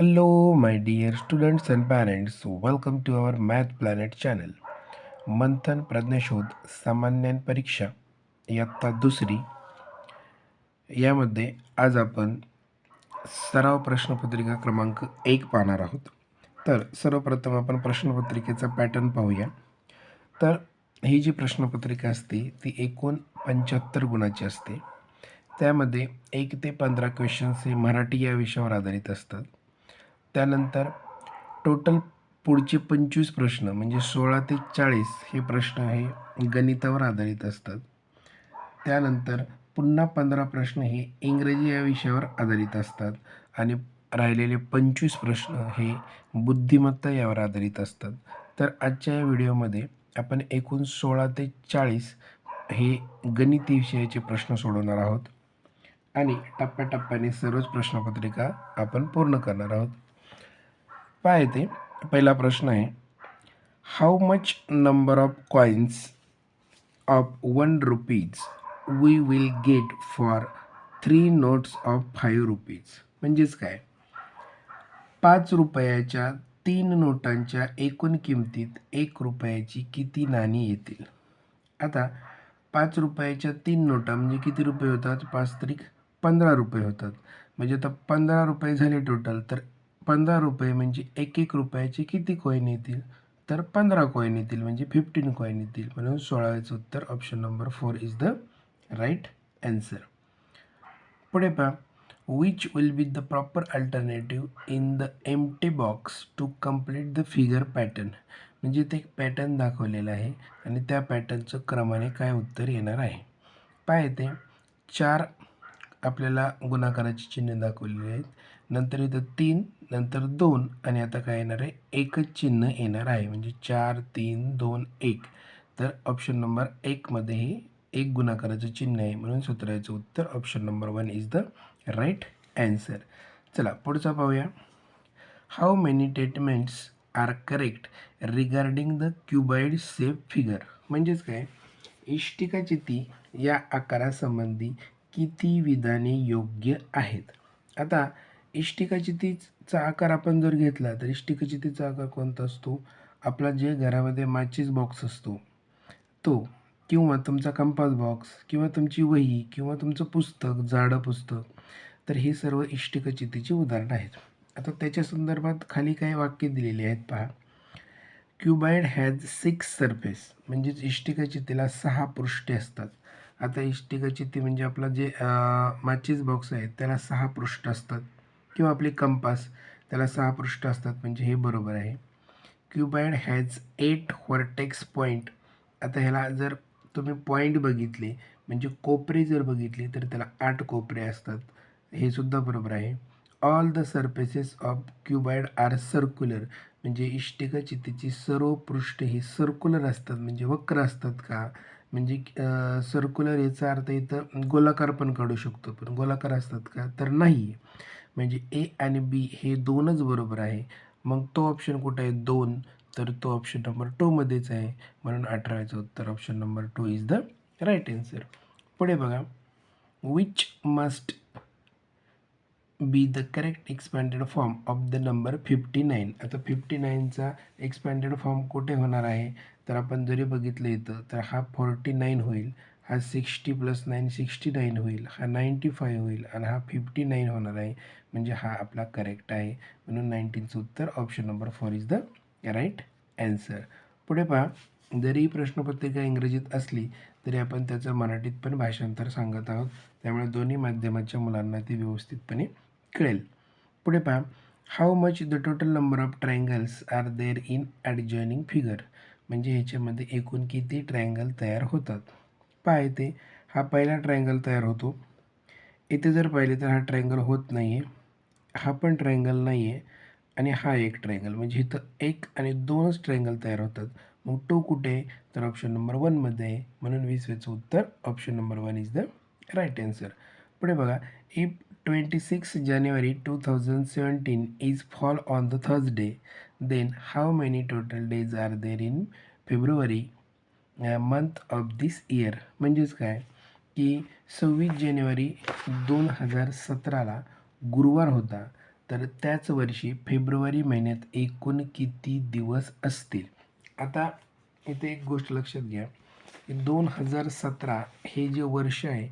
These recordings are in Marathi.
Hello, my dear students and parents. Welcome to our Math Planet channel. मंथन प्रज्ञशोध सामान्य परीक्षा. इयत्ता दुसरी. यामध्ये आज आपण सराव प्रश्नपत्रिका क्रमांक एक पाहणार आहोत. तर सर्वप्रथम आपण प्रश्नपत्रिकेचा पॅटर्न पाहूया. तर ही जी प्रश्नपत्रिका असते ती एकूण पंच्याहत्तर गुणाची असते. त्यामध्ये एक ते पंधरा क्वेश्चन्स हे मराठी या विषयावर आधारित असतात. त्यानंतर टोटल पुढचे पंचवीस प्रश्न म्हणजे सोळा ते चाळीस हे प्रश्न हे गणितावर आधारित असतात. त्यानंतर पुन्हा पंधरा प्रश्न हे इंग्रजी या विषयावर आधारित असतात आणि राहिलेले पंचवीस प्रश्न हे बुद्धिमत्ता यावर आधारित असतात. तर आजच्या या व्हिडिओमध्ये आपण एकूण सोळा ते चाळीस हे गणित विषयाचे प्रश्न सोडवणार आहोत आणि टप्प्याटप्प्याने सर्वच प्रश्नपत्रिका आपण पूर्ण करणार आहोत. पहा येते पहिला प्रश्न आहे how much number of coins of one rupees we will get for three notes of five rupees म्हणजेच काय? पाच रुपयाच्या तीन नोटांच्या एकूण किमतीत एक रुपयाची किती नाणी येतील? आता पाच रुपयाच्या तीन नोटा म्हणजे किती रुपये होतात? पाच तरी पंधरा रुपये होतात. म्हणजे आता पंधरा रुपये झाले टोटल तर पंधरा रुपये म्हणजे एक एक रुपयाचे किती कॉईन येतील? तर पंधरा कॉईन येतील म्हणजे फिफ्टीन कॉईन येतील. म्हणून सोळाव्याचं उत्तर option number four is the right answer पुढे पहा. Which will be the proper alternative in the empty box to complete the figure pattern म्हणजे ते पॅटर्न दाखवलेलं आहे आणि त्या पॅटर्नचं क्रमाने काय उत्तर येणार आहे? पाय ते चार आपल्याला गुणाकाराची चिन्ह दाखवलेली आहेत. नंतर इथं तीन नंतर दोन आणि आता काय येणार आहे? एकच चिन्ह येणार आहे. म्हणजे चार तीन दोन एक. तर ऑप्शन नंबर एकमध्ये हे एक गुणाकाराचं चिन्ह आहे म्हणून सूत्राचं उत्तर option number one is the right answer चला पुढचा पाहूया. How many statements are correct regarding the cuboid shape figure म्हणजेच काय? इष्टिकाचिती या आकारासंबंधी किती विधाने योग्य आहेत? आता चा आकार आपण जर घेतला तर इष्टिकाचितीचा आकार कोणता असतो? आपला जे घरामध्ये माचीस बॉक्स असतो तो किंवा तुमचा कंपास बॉक्स किंवा तुमची वही किंवा तुमचं पुस्तक जाडं पुस्तक तर हे सर्व इष्टिकचितीची उदाहरणं आहेत. आता त्याच्या संदर्भात खाली काही वाक्य दिलेली आहेत पहा. क्युबाईड हॅज सिक्स सरफेस म्हणजेच इष्टिकचितीला सहा पृष्ठे असतात. आता इष्टिकचिती म्हणजे आपला जे माचीस बॉक्स आहे त्याला सहा पृष्ठ असतात. किंवा आपली कंपास त्याला सहा पृष्ठ असतात म्हणजे हे बरोबर आहे. Cuboid has eight vertex point आता ह्याला जर तुम्ही पॉईंट बघितले म्हणजे कोपरे जर बघितले तर त्याला आठ कोपरे असतात. हे सुद्धा बरोबर आहे. All the surfaces of cuboid are circular म्हणजे इष्टिका चितीची सर्व पृष्ठ ही सर्क्युलर असतात म्हणजे वक्र असतात का? म्हणजे सर्क्युलर याचा अर्थ इथं गोलाकार पण काढू शकतो पण गोलाकार असतात का? तर नाही म्हणजे ए आणि बी हे दोनच बरोबर आहे. मग तो ऑप्शन कुठं आहे? दोन. तर तो ऑप्शन नंबर टूमध्येच आहे. म्हणून अठराचं उत्तर option number two is the right answer पुढे बघा. Which must be the correct expanded form of the number fifty nine आता फिफ्टी नाईनचा एक्सपॅन्डेड फॉर्म कुठे होणार आहे? तर आपण जरी बघितलं इथं तर हा फोर्टी नाईन होईल. हा sixty plus nine sixty nine होईल. हा नाईंटी फाईव्ह होईल. आणि हा फिफ्टी नाईन होणार आहे. म्हणजे हा आपला करेक्ट आहे. म्हणून नाईन्टीनचं उत्तर option number four is the right answer पुढे पहा. जरी प्रश्नपत्रिका इंग्रजीत असली तरी आपण त्याचं मराठीत पण भाषांतर सांगत आहोत. त्यामुळे दोन्ही माध्यमाच्या मुलांना ती व्यवस्थितपणे कळेल. पुढे पहा. How much the total number of triangles are there in adjoining figure म्हणजे ह्याच्यामध्ये एकूण किती ट्रायंगल तयार होतात? पहा ते हा पहिला ट्रायंगल तयार होतो. इथे जर पाहिले तर हा ट्रायंगल होत नाही आहे हा पण ट्रायंगल नाही आहे आणि हा एक ट्रायंगल. म्हणजे इथं एक आणि दोनच ट्रायंगल तयार होतात. मग तो कुठे आहे? तर ऑप्शन नंबर वनमध्ये आहे. म्हणून वीसवेचं उत्तर option number one is the right answer पुढे बघा. If twenty six January two thousand seventeen is fall on the Thursday then how many total days are there in February month of this year म्हणजेच काय? की सव्वीस जानेवारी दोन हजार सतराला गुरुवार होता तर त्याच वर्षी फेब्रुवारी महिन्यात एकूण किती दिवस असतील? आता इथे एक गोष्ट लक्षात घ्या की दोन हजार सतरा हे जे वर्ष आहे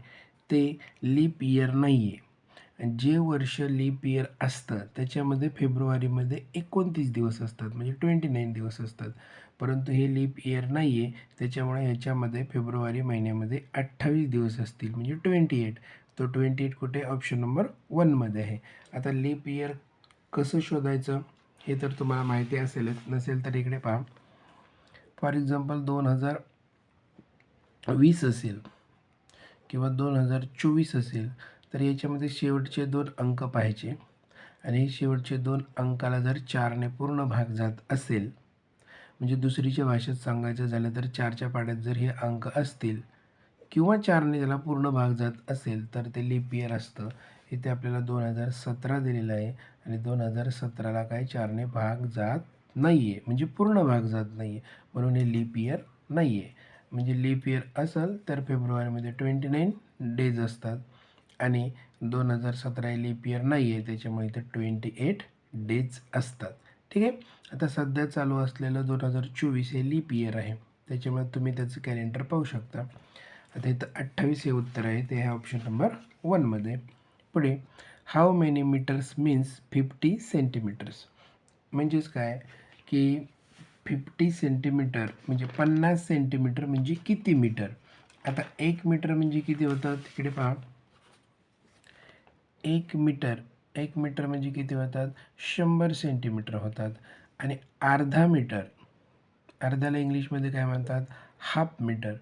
ते लीप इयर नाही आहे जे वर्ष लीप इयर असतं त्याच्यामध्ये फेब्रुवारीमध्ये एकोणतीस दिवस असतात म्हणजे ट्वेंटी नाईन दिवस असतात. परंतु हे लीप इयर नाही आहे त्याच्यामुळे ह्याच्यामध्ये फेब्रुवारी महिन्यामध्ये अठ्ठावीस दिवस असतील म्हणजे ट्वेंटी एट. तो ट्वेंटी एट कुठे ऑप्शन नंबर वनमध्ये आहे. आता लीप इयर कसं शोधायचं हे तर तुम्हाला माहिती असेलच. नसेल तर इकडे पहा. फॉर एक्झाम्पल दोन हजार वीस असेल किंवा दोन हजार चोवीस असेल तर याच्यामध्ये शेवटचे दोन अंक पाहिजे आणि शेवटचे दोन अंकाला जर चारने पूर्ण भाग जात असेल म्हणजे दुसरीच्या भाषेत सांगायचं झालं तर चारच्या पाड्यात जर हे अंक असतील किंवा चारने त्याला पूर्ण भाग जात असेल तर ते लीप इयर असतं. इथे आपल्याला दोन हजार सतरा दिलेलं आहे आणि दोन हजार सतराला काय चारने भाग जात नाही आहे म्हणजे पूर्ण भाग जात नाही आहे म्हणून हे लीप इयर नाही आहे म्हणजे लीप इयर असेल तर फेब्रुवारीमध्ये ट्वेंटी नाईन डेज असतात. आणि दोन हजार सतरा हे लीप इयर नाही आहे त्याच्यामुळे इथे ट्वेंटी एट डेज असतात. ठीक आहे? आता सध्या चालू असलेलं दोन हजार चोवीस हे लीप इयर आहे. त्याच्यामुळे तुम्ही त्याचं कॅलेंडर पाहू शकता. आता इथं अठ्ठावीस हे उत्तर आहे ते ह्या ऑप्शन नंबर वनमध्ये पुढे how many metres means fifty centimetres म्हणजेच काय? की फिफ्टी सेंटीमीटर म्हणजे पन्नास सेंटीमीटर म्हणजे किती मीटर आता एक मीटर म्हणजे किती होतं? तिकडे पहा. एक मीटर एक मीटर म्हणजे किती होतात? शंभर सेंटीमीटर होतात. आणि अर्धा मीटर अर्ध्याला इंग्लिशमध्ये काय म्हणतात? हाफ मीटर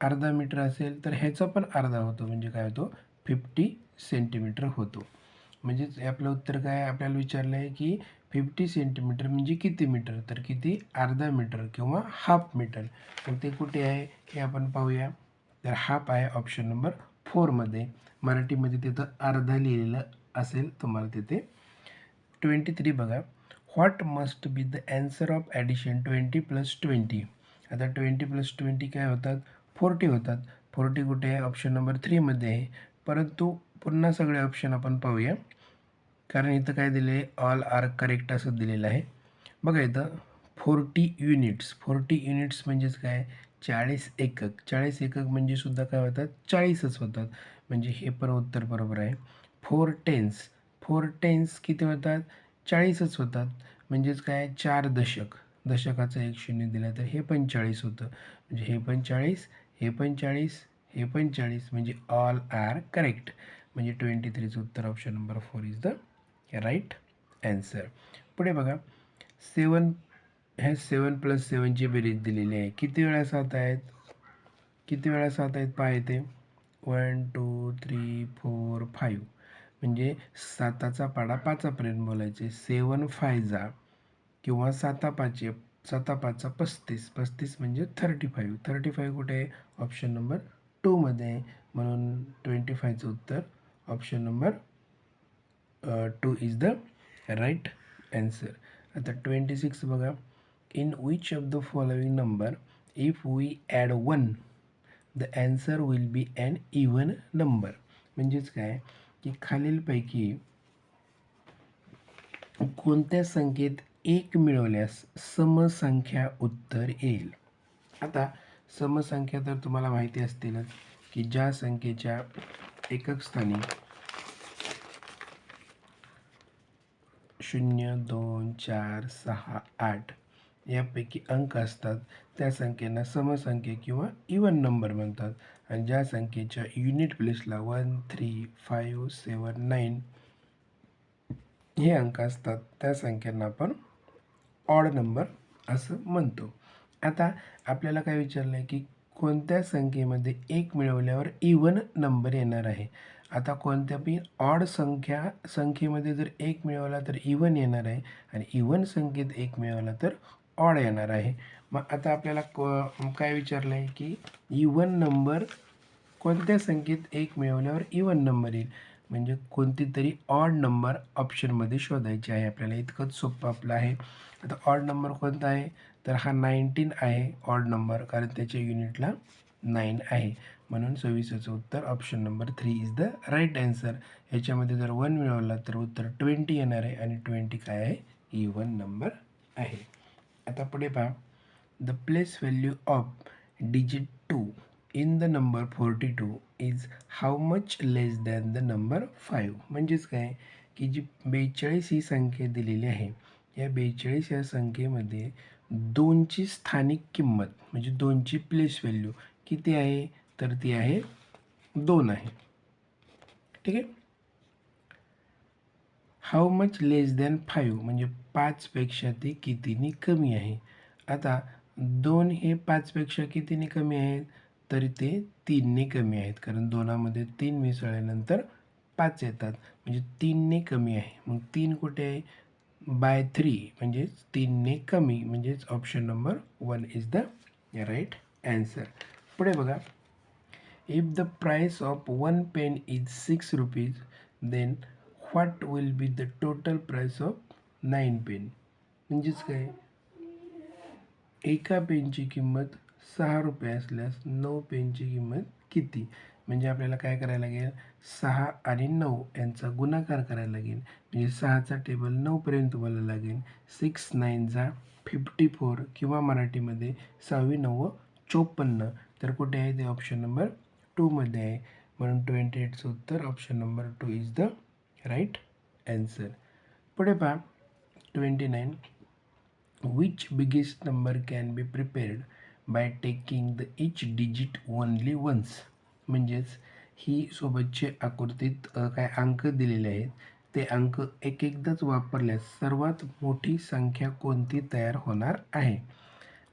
अर्धा मीटर असेल तर ह्याचा पण अर्धा होतो. म्हणजे काय होतो? फिफ्टी सेंटीमीटर होतो. म्हणजेच आपलं उत्तर काय? आपल्याला विचारलं आहे की फिफ्टी सेंटीमीटर म्हणजे किती मीटर? तर किती? अर्धा मीटर किंवा हाफ मीटर तर ते कुठे आहे? हे आपण पाहूया. तर हाफ आहे ऑप्शन नंबर फोरमध्ये मराठीमध्ये तिथं अर्धा लिहिलेलं असेल तुम्हाला तिथे. ट्वेंटी थ्री बघा. What must be the answer of addition twenty plus twenty आता ट्वेंटी प्लस ट्वेंटी काय होतात? फोर्टी होतात. फोर्टी कुठे आहे? ऑप्शन नंबर थ्रीमध्ये आहे. परंतु पुन्हा सगळे ऑप्शन आपण पाहूया. कारण इथं काय दिले आहे? ऑल आर करेक्ट असं दिलेलं आहे. बघा इथं फोर्टी युनिट्स फोर्टी युनिट्स म्हणजेच काय? चाळीस एकक. चाळीस एकक म्हणजे सुद्धा काय होतात? चाळीसच होतात. म्हणजे हे पण उत्तर बरोबर आहे. फोर टेन्स फोर टेन्स किती होतात? चाळीसच होतात. म्हणजेच काय? चार दशक. दशकाचं एक शून्य दिलं तर हे पण चाळीस होतं. म्हणजे हे पण चाळीस हे पण चाळीस हे पण चाळीस. म्हणजे ऑल आर करेक्ट म्हणजे ट्वेंटी थ्रीचं उत्तर option number four is the right answer पुढे बघा. सेवन ह्या सेवन प्लस सेवनची बेरीज दिलेली आहे. किती वेळा सात आहेत? किती वेळा सात आहेत? पाय येते one two three four five म्हणजे साताचा पाडा पाचापर्यंत बोलायचे. सेवन फायजा किंवा साता पाचे साता पाचचा पस्तीस पस्तीस म्हणजे थर्टी फाईव्ह थर्टी फाईव्ह कुठे आहे? ऑप्शन नंबर टूमध्ये आहे. म्हणून ट्वेंटी फायचं उत्तर option number two is the right answer आता ट्वेंटी सिक्स बघा. In which of the following number if we add one the answer will be an even number म्हणजेच काय? की खालीलपैकी कोणत्या संख्येत एक मिळवल्यास समसंख्या उत्तर येईल. आता समसंख्या तर तुम्हाला माहिती असतीलच की ज्या संख्येच्या एकक स्थानी शून्य दोन चार सहा आठ यापैकी अंक असतात त्या संख्येला समसंख्या किंवा इवन नंबर म्हणतात. आणि ज्या संख्येच्या unit प्लेसला one three five seven nine हे अंक असतात त्या संख्यांना आपण ऑड नंबर असं म्हणतो. आता आपल्याला काय विचारलं आहे की कोणत्या संख्येमध्ये एक मिळवल्यावर इवन नंबर येणार आहे? आता कोणत्या पण ऑड संख्या संख्येमध्ये जर एक मिळवला तर इवन येणार आहे आणि इवन संख्येत एक मिळवला तर ऑड येणार आहे. मग आता आपल्याला क काय विचारलं आहे की इवन नंबर कोणत्या संख्येत एक मिळवल्यावर इवन नंबर येईल? म्हणजे कोणती तरी ऑड नंबर ऑप्शनमध्ये शोधायची आहे. आपल्याला इतकंच सोपं आपलं आहे. आता ऑड नंबर कोणता आहे? तर हा नाईन्टीन आहे ऑड नंबर कारण त्याच्या युनिटला नाईन आहे. म्हणून सव्वीसाचं उत्तर option number three is the right answer ह्याच्यामध्ये जर वन मिळवला तर उत्तर ट्वेंटी येणार आहे आणि ट्वेंटी काय आहे? इवन नंबर आहे. आता पुढे पहा. The place value of digit two in the number forty two is how much less than the number five म्हणजेच काय? की जी बेचाळीस ही संख्या दिलेली आहे या बेचाळीस या संख्येमध्ये दोनची स्थानिक किंमत म्हणजे दोनची प्लेस व्हॅल्यू किती आहे? तर ती आहे दोन आहे. ठीक आहे? How much less than five म्हणजे पाचपेक्षा ती कितीनी कमी आहे. आता दोन हे पाचपेक्षा कितीने कमी आहेत? तरी ते तीनने कमी आहेत. कारण दोनामध्ये तीन मिसळल्यानंतर पाच येतात. म्हणजे तीनने कमी आहे. मग तीन कुठे आहे? बाय थ्री म्हणजेच तीनने कमी. म्हणजेच option number one is the right answer पुढे बघा. If the price of one pen is six rupees then what will be the total price of nine pen? म्हणजेच काय? एका पेनची किंमत सहा रुपये असल्यास नऊ पेनची किंमत किती? म्हणजे आपल्याला काय करायला लागेल? सहा आणि नऊ यांचा गुणाकार करायला लागेल. म्हणजे सहाचा टेबल नऊपर्यंत तुम्हाला लागेल. सिक्स नाईनचा फिफ्टी फोर किंवा मराठीमध्ये सहावी नऊ चोपन्न. तर कुठे आहे ते ऑप्शन नंबर टूमध्ये आहे. म्हणून ट्वेंटी एटचं उत्तर option number two is the right answer पुढे पहा. Twenty nine which biggest number can be prepared by taking the each digit only once म्हणजेच ही सोबतचे आकृतीत काय अंक दिलेले आहेत ते अंक एक एकदाच वापरल्यास सर्वात मोठी संख्या कोणती तयार होणार आहे?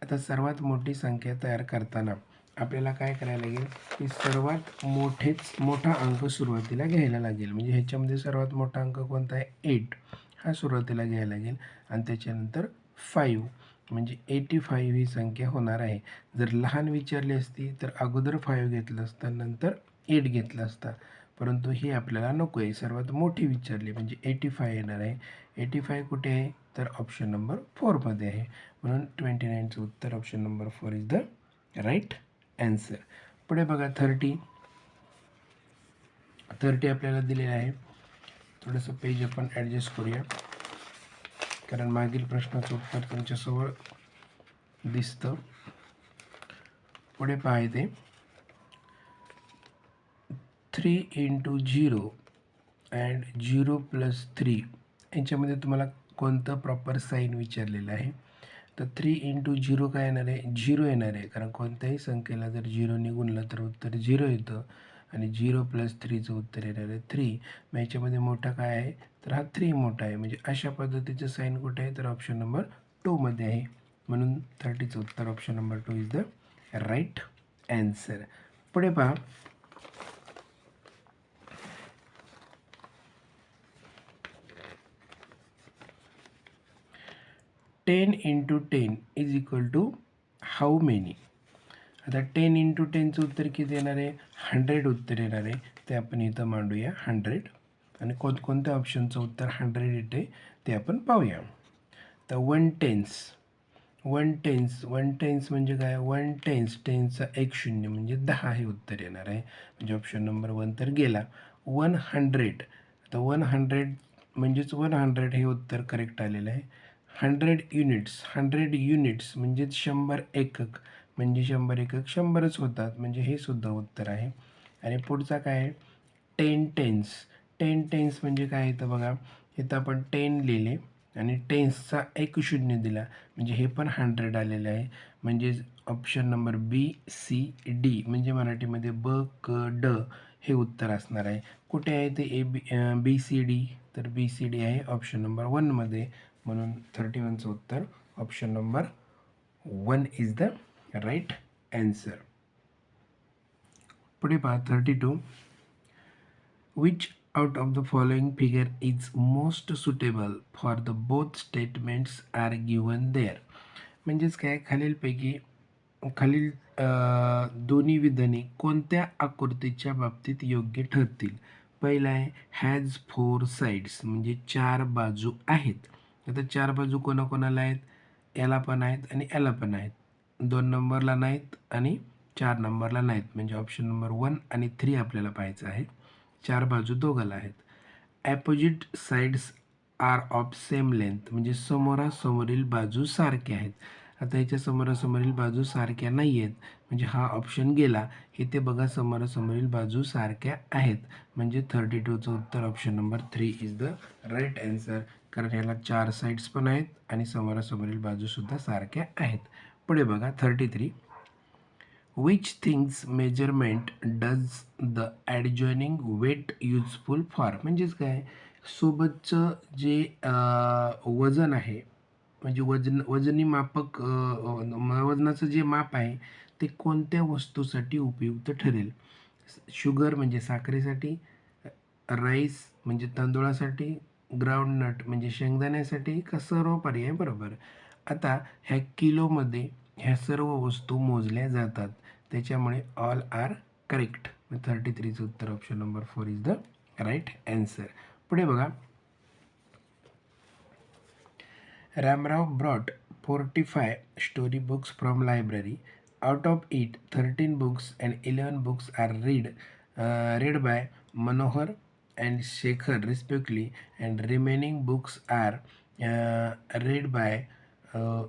आता सर्वात मोठी संख्या तयार करताना आपल्याला काय करायला लागेल? की सर्वात मोठेच मोठा अंक सुरुवातीला घ्यायला लागेल. म्हणजे ह्याच्यामध्ये सर्वात मोठा अंक कोणता आहे? एट हा सुरुवातीला घ्यायला लागेल. आणि त्याच्यानंतर फाईव्ह म्हणजे एटी फाईव्ह ही संख्या होणार आहे. जर लहान विचारली असती तर अगोदर फाईव्ह घेतलं असतं नंतर एट घेतलं असतं. परंतु ही आपल्याला नको आहे. सर्वात मोठी विचारली म्हणजे एटी फाय येणार आहे. एटी फाय कुठे आहे? तर ऑप्शन नंबर फोरमध्ये आहे. म्हणून ट्वेंटी नाईनचं उत्तर option number four is the right answer पुढे बघा थर्टी थर्टी आपल्याला दिलेलं आहे. थोडंसं पेज आपण ॲडजस्ट करूया. कारण मागील प्रश्नाचं उत्तर तुमच्यासमोर दिसतं. पुढे पाहिजे three into zero and zero plus three यांच्यामध्ये तुम्हाला कोणतं प्रॉपर साईन विचारलेलं आहे? तर थ्री इंटू झिरो काय येणार आहे? झिरो येणार आहे. कारण कोणत्याही संख्येला जर झिरो निघून तर उत्तर झिरो येतं. आणि झिरो प्लस थ्रीचं उत्तर येणार आहे. थ्री. मग याच्यामध्ये मोठा काय आहे? तर हा थ्री मोठा आहे. म्हणजे अशा पद्धतीचं साईन कुठे आहे? तर ऑप्शन नंबर टूमध्ये आहे. म्हणून थर्टीचं उत्तर option number two is the right answer पुढे पहा. Ten into ten is equal to how many आता टेन इंटू टेनचं उत्तर किती येणार आहे? हंड्रेड उत्तर येणार आहे. ते आपण इथं मांडूया हंड्रेड आणि कोणकोणत्या ऑप्शनचं उत्तर हंड्रेड येते ते आपण पाहूया. तर one tens one tens one tens म्हणजे काय? वन टेन्स टेन्सचा एक शून्य म्हणजे दहा हे उत्तर येणार आहे. म्हणजे ऑप्शन नंबर वन तर गेला. वन हंड्रेड आता वन हंड्रेड म्हणजेच वन हंड्रेड हे उत्तर करेक्ट आलेलं आहे. हंड्रेड युनिट्स हंड्रेड युनिट्स म्हणजेच शंभर एकक. म्हणजे शंभर एकक शंभरच होतात. म्हणजे हे सुद्धा उत्तर आहे. आणि पुढचा काय आहे? टेन टेन्स टेन टेन्स म्हणजे काय येतं बघा इथं आपण टेन लिहिले आणि टेन्सचा एक शून्य दिला. म्हणजे हे पण हंड्रेड आलेलं आहे. म्हणजेच option number B C D म्हणजे मराठीमध्ये ब क ड हे उत्तर असणार आहे. कुठे आहे ते A B B C D तर बी सी डी आहे ऑप्शन नंबर वनमध्ये म्हणून थर्टी वनचं उत्तर option number one is the right answer पुढे पहा thirty two which out of the following figure is most suitable for the both statements are given there म्हणजेच काय? खालीलपैकी खालील दोन्ही विधाने कोणत्या आकृतीच्या बाबतीत योग्य ठरतील? पहिला आहे हॅज फोर साईड्स म्हणजे चार बाजू आहेत. आता चार बाजू कोणाकोणाला आहेत? याला पण आहेत आणि याला पण आहेत. दोन नंबरला नाहीत आणि चार नंबरला नाहीत. म्हणजे ऑप्शन नंबर वन आणि थ्री आपल्याला पाहायचं आहे. चार बाजू दोघाला आहेत. Opposite sides are of same length म्हणजे समोरासमोरील बाजू सारख्या आहेत. आता याच्या समोरासमोरील बाजू सारख्या नाही आहेत. म्हणजे हा ऑप्शन गेला. इथे बघा समोरासमोरील बाजू सारख्या आहेत. म्हणजे थर्टी टूचं उत्तर option number three is the right answer कारण ह्याला चार साईड्स पण आहेत आणि समोरासमोरील बाजूसुद्धा सारख्या आहेत. पुढे बघा thirty three which things measurement does the adjoining weight useful for म्हणजेच काय? सोबतचं जे वजन आहे म्हणजे वजन वजनी मापक वजनाचं जे माप आहे ते कोणत्या वस्तूसाठी उपयुक्त ठरेल? शुगर म्हणजे साखरेसाठी राईस म्हणजे तांदूळासाठी ग्राउंडनट म्हणजे शेंगदाण्यासाठी का सर्व पर्याय? बरोबर. आता ह्या किलोमध्ये ह्या सर्व वस्तू मोजल्या जातात. त्याच्यामुळे ऑल आर करेक्ट थर्टी थ्रीचं उत्तर option number four is the right answer पुढे बघा. Ramrao brought forty five story books from library out of it thirteen books and eleven books are read read by Manohar and Shekhar respectively and remaining books are read by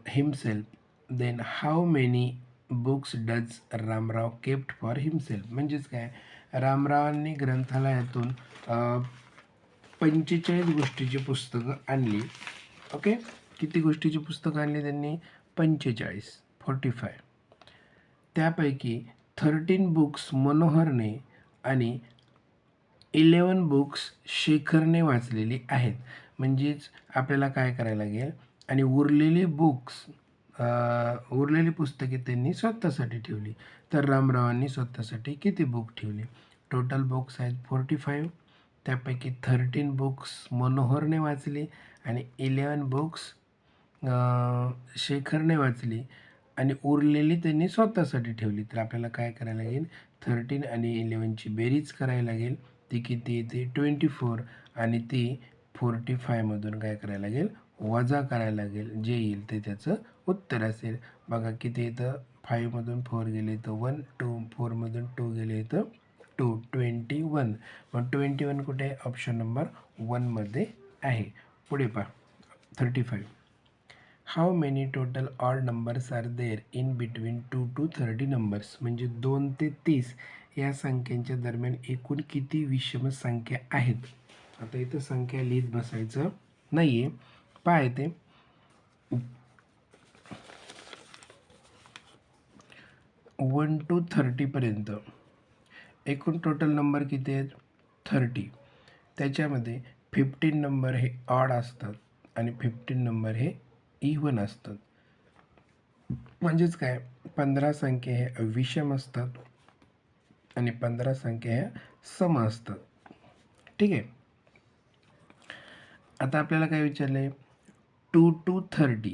himself then how many books does Ramrao kept for himself म्हणजेच काय रामरावांनी ग्रंथालयातून uh, पंचेचाळीस गोष्टीची पुस्तकं आणली. ओके किती गोष्टीची पुस्तकं आणली त्यांनी? पंचेचाळीस फोर्टी फाय त्यापैकी थर्टीन बुक्स मनोहरने आणि इलेवन बुक्स शेखरने वाचलेली आहेत. म्हणजेच आपल्याला काय करायला लागेल? आणि उरलेली बुक्स उरलेली पुस्तके त्यांनी स्वतःसाठी ठेवली. तर रामरावांनी स्वतःसाठी किती बुक ठेवली? टोटल बुक्स आहेत फोर्टी फाईव्ह त्यापैकी थर्टीन बुक्स मनोहरने वाचली आणि इलेवन बुक्स शेखरने वाचली आणि उरलेली त्यांनी स्वतःसाठी ठेवली. तर आपल्याला काय करायला लागेल? थर्टीन आणि इलेवनची बेरीज करायला लागेल. ती किती? येते ट्वेंटी फोर आणि ती फोर्टी फायमधून काय करायला लागेल? वजा करायला लागेल जे येईल ते त्याचं उत्तर असेल. बघा किती येतं फाईव्हमधून फोर गेले तर वन टू फोरमधून टू गेले तर टू ट्वेंटी वन मग ट्वेंटी वन कुठे? आहे ऑप्शन नंबर वनमध्ये आहे. पुढे पहा. Thirty five how many total odd numbers are there in between two two thirty numbers म्हणजे दोन ते तीस या संख्यांच्या दरम्यान एकूण किती विषम संख्या आहेत? आता इथं संख्या लिहित बसायचं नाही आहे पाय ते. वन टू थर्टीपर्यंत एकूण टोटल नंबर किती आहेत? थर्टी. त्याच्यामध्ये फिफ्टीन नंबर हे ऑड असतात आणि फिफ्टीन नंबर हे इव्हन असतात. म्हणजेच काय? पंधरा संख्या हे विषम असतात आणि पंधरा संख्या ह्या सम असतात. ठीक आहे? आता आपल्याला काय विचारलं आहे टू टू थर्टी.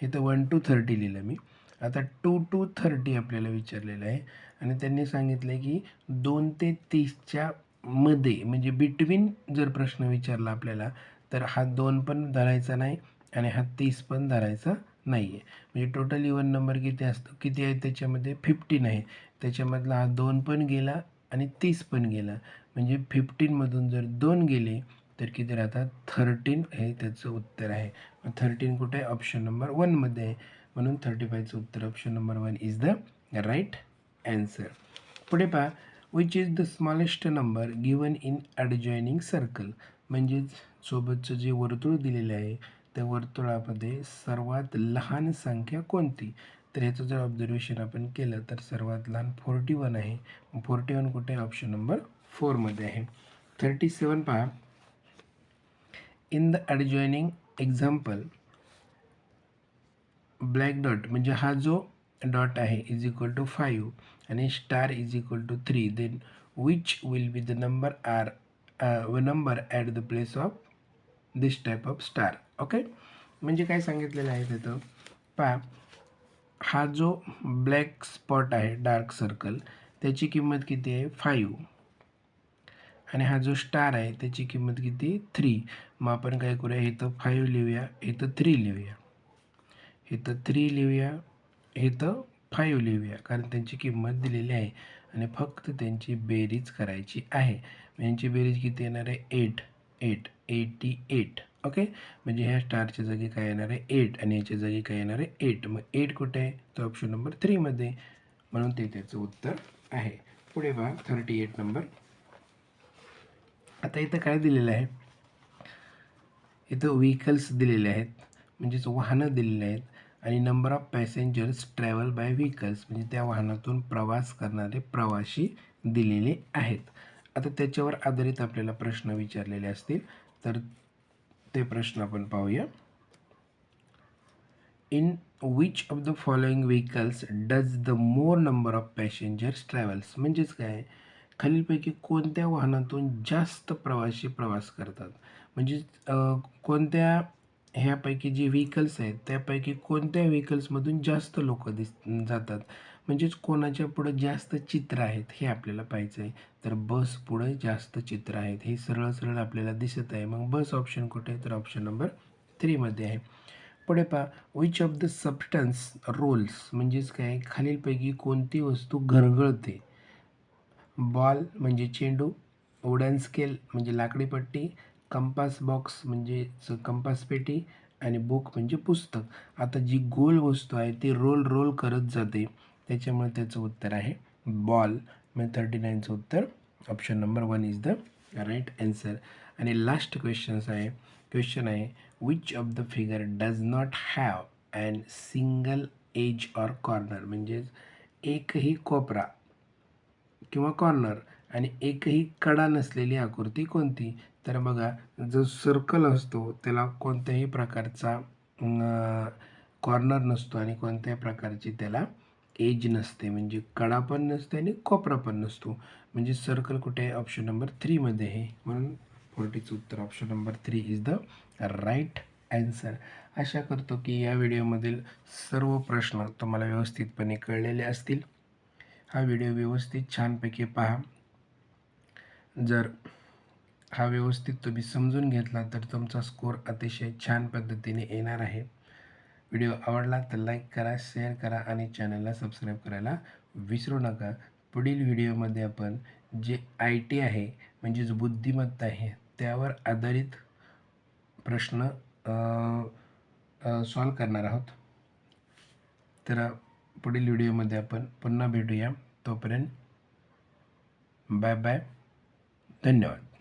हे तर वन टू थर्टी लिहिलं मी. आता टू टू थर्टी आपल्याला विचारलेलं आहे. आणि त्यांनी सांगितलं आहे की दोन ते तीसच्या मध्ये म्हणजे बिटवीन जर प्रश्न विचारला आपल्याला तर हा दोन पण धरायचा नाही आणि हा तीस पण धरायचा नाही आहे म्हणजे टोटल इवन नंबर किती असतो? किती आहे त्याच्यामध्ये? फिफ्टीन आहे. त्याच्यामधला हा दोन पण गेला आणि तीस पण गेला. म्हणजे फिफ्टीनमधून जर दोन गेले तर किती राहतात? थर्टीन हे त्याचं उत्तर आहे. थर्टीन कुठे? आहे ऑप्शन नंबर वनमध्ये आहे. म्हणून थर्टी फायचं उत्तर option number one is the right answer पुढे पहा. Which is the smallest number given in adjoining circle म्हणजेच सोबतचं जे वर्तुळ दिलेलं आहे त्या वर्तुळामध्ये सर्वात लहान संख्या कोणती? तर ह्याचं जर ऑब्झर्वेशन आपण केलं तर सर्वात लहान फोर्टी वन आहे. फोर्टी वन कुठे ऑप्शन नंबर फोरमध्ये आहे. थर्टी सेवन पहा. In the adjoining example black dot म्हणजे हा जो डॉट आहे इज इक्वल टू फाईव्ह आणि star is equal to three then which will be the number are number at the place of this type of star okay म्हणजे काय सांगितलेलं आहे तिथं पहा हा जो ब्लॅक स्पॉट आहे डार्क सर्कल त्याची किंमत किती आहे? फाईव्ह आणि हा जो स्टार आहे त्याची किंमत किती? थ्री मग आपण काय करूया? इथं फाईव्ह लिहूया. इथं थ्री लिहूया. इथं थ्री लिहूया. इथं फाईव्ह लिहूया. कारण त्यांची किंमत दिलेली आहे. आणि फक्त त्यांची बेरीज करायची आहे. यांची बेरीज किती येणार आहे? Eight eight eighty eight okay म्हणजे ह्या स्टारच्या जागी काय येणार आहे? एट आणि याच्या जागी काय येणार आहे? एट मग एट कुठे आहे? तर ऑप्शन नंबर थ्रीमध्ये म्हणून ते त्याचं उत्तर आहे. पुढे बघा थर्टी एट नंबर आता इथं काय दिलेलं आहे? इथं व्हेकल्स दिलेले आहेत. म्हणजेच वाहनं दिलेली आहेत. आणि number of passengers travel by vehicles म्हणजे त्या वाहनातून प्रवास करणारे प्रवासी दिलेले आहेत. आता त्याच्यावर आधारित आपल्याला प्रश्न विचारलेले असतील. तर ते प्रश्न आपण पाहूया. In which of the following vehicles does the more number of passengers travels म्हणजेच काय? खालीलपैकी कोणत्या वाहनातून जास्त प्रवासी प्रवास करतात? म्हणजे कोणत्या ह्यापैकी जे व्हेकल्स आहेत त्यापैकी कोणत्या व्हेकल्समधून जास्त लोक दिस जातात? म्हणजेच कोणाच्या पुढं जास्त चित्र आहेत हे आपल्याला पाहायचं आहे. तर बस पुढं जास्त चित्र आहेत हे सरळ सरळ आपल्याला दिसत आहे. मग बस ऑप्शन कुठे आहे? तर ऑप्शन नंबर थ्रीमध्ये आहे. पुढे पहा which of the substance rolls म्हणजेच काय? खालीलपैकी कोणती वस्तू घरगळते बॉल म्हणजे चेंडू. वुडन स्केल म्हणजे लाकडी पट्टी. कंपास बॉक्स म्हणजे च- कंपास पेटी आणि बुक म्हणजे पुस्तक. आता जी गोल वस्तू आहे ती रोल रोल करत जाते. त्याच्यामुळे त्याचं उत्तर आहे बॉल. म्हणजे थर्टी नाईनचं उत्तर. Option number one is the right answer आणि लास्ट क्वेश्चन्स आहे. क्वेश्चन आहे which of the figure does not have and single edge or corner म्हणजेच एकही कोपरा किंवा कॉर्नर आणि एकही कडा नसलेली आकृती कोणती? तर बघा जो सर्कल असतो त्याला कोणत्याही प्रकारचा कॉर्नर नसतो आणि कोणत्याही प्रकारची त्याला एज नसते. म्हणजे कडा पण नसते आणि कोपरा पण नसतो. म्हणजे सर्कल कुठे आहे? ऑप्शन नंबर थ्रीमध्ये आहे. म्हणून फोर्टीचं उत्तर option number three is the right answer आशा करतो की या व्हिडिओमधील सर्व प्रश्न तुम्हाला व्यवस्थितपणे कळलेले असतील. हा व्हिडिओ व्यवस्थित छानपैकी पहा. जर हा व्यवस्थित तुम्ही समजून घेतला तर तुमचा स्कोर अतिशय छान पद्धतीने येणार आहे. व्हिडिओ आवडला तर लाईक करा शेअर करा आणि चॅनलला सबस्क्राईब करायला विसरू नका. पुढील व्हिडिओमध्ये आपण जे आय टी आहे म्हणजेच बुद्धिमत्ता आहे त्यावर आधारित प्रश्न सॉल्व करणार आहोत. तर पुढील व्हिडिओमध्ये आपण पुन्हा भेटूया. तोपर्यंत बाय बाय. धन्यवाद.